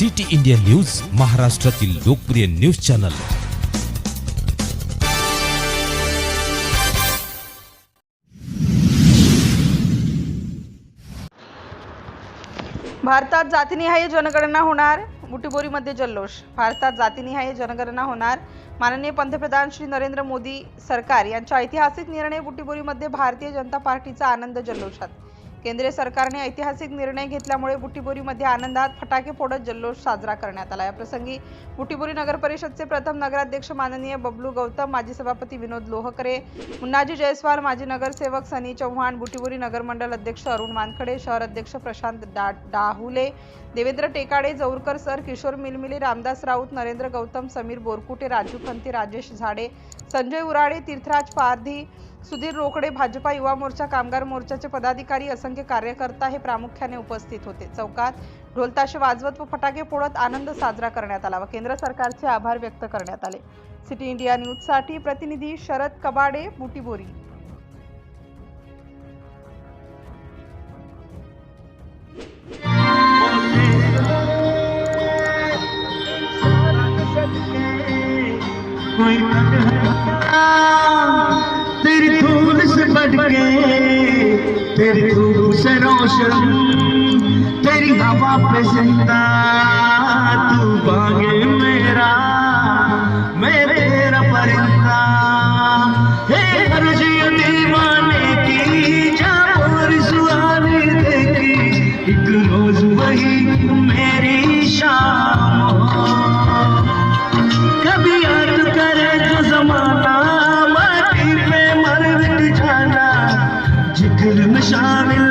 City India news महाराष्ट्रातील लोकप्रिय news channel. भारतात जातीनिहाय जनगणना होणार. बुटीबोरीमध्ये जल्लोष. भारतात जातीनिहाय जनगणना होणार. माननीय पंतप्रधान श्री नरेंद्र मोदी सरकार यांच्या ऐतिहासिक निर्णय बुटीबोरीमध्ये भारतीय जनता पार्टीचा आनंद जल्लोषात. केंद्रीय सरकारने ऐतिहासिक निर्णय घेतल्यामुळे बुटीबोरीमध्ये आनंदात फटाके फोडत जल्लोष साजरा करण्यात आला. याप्रसंगी बुटीबोरी नगर परिषदचे प्रथम नगराध्यक्ष माननीय बबलू गौतम माजी सभापती विनोद लोहकरे मुन्नाजी जयस्वाल माजी नगरसेवक सनी चव्हाण बुटीबोरी नगरमंडल अध्यक्ष अरुण मानखडे शहर अध्यक्ष प्रशांत डा डाहुले देवेंद्र टेकाडे जौरकर सर किशोर मिलमिले रामदास राऊत नरेंद्र गौतम समीर बोरकुटे राजू खंते राजेश झाडे संजय उराडे तीर्थराज पारधी सुधीर रोकडे भाजपा युवा मोर्चा कामगार मोर्चाचे पदाधिकारी असं असंख्य कार्यकर्ता हे प्रामुख्याने उपस्थित होते. चौकात ढोलताशे वाजवत व फटाके फोडत आनंद साजरा करण्यात आला व केंद्र सरकारचे आभार व्यक्त करण्यात आले. सिटी इंडिया न्यूजसाठी प्रतिनिधी शरद कबाडे बुटीबोरी तेरी धूल से बढ़ गए तेरी धूल से रोशन तेरी हवा पे ज़िंदा, तू बागे मेरा, मैं तेरा परिंदा। हे अर्जी दीवाने की जान सुहानी देखी एक रोज वही मेरी शाम कभी याद करे तो जमाना, माटी पे मर जाना, ज़िक्र में शामिल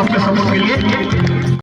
आपल्यासमोर केली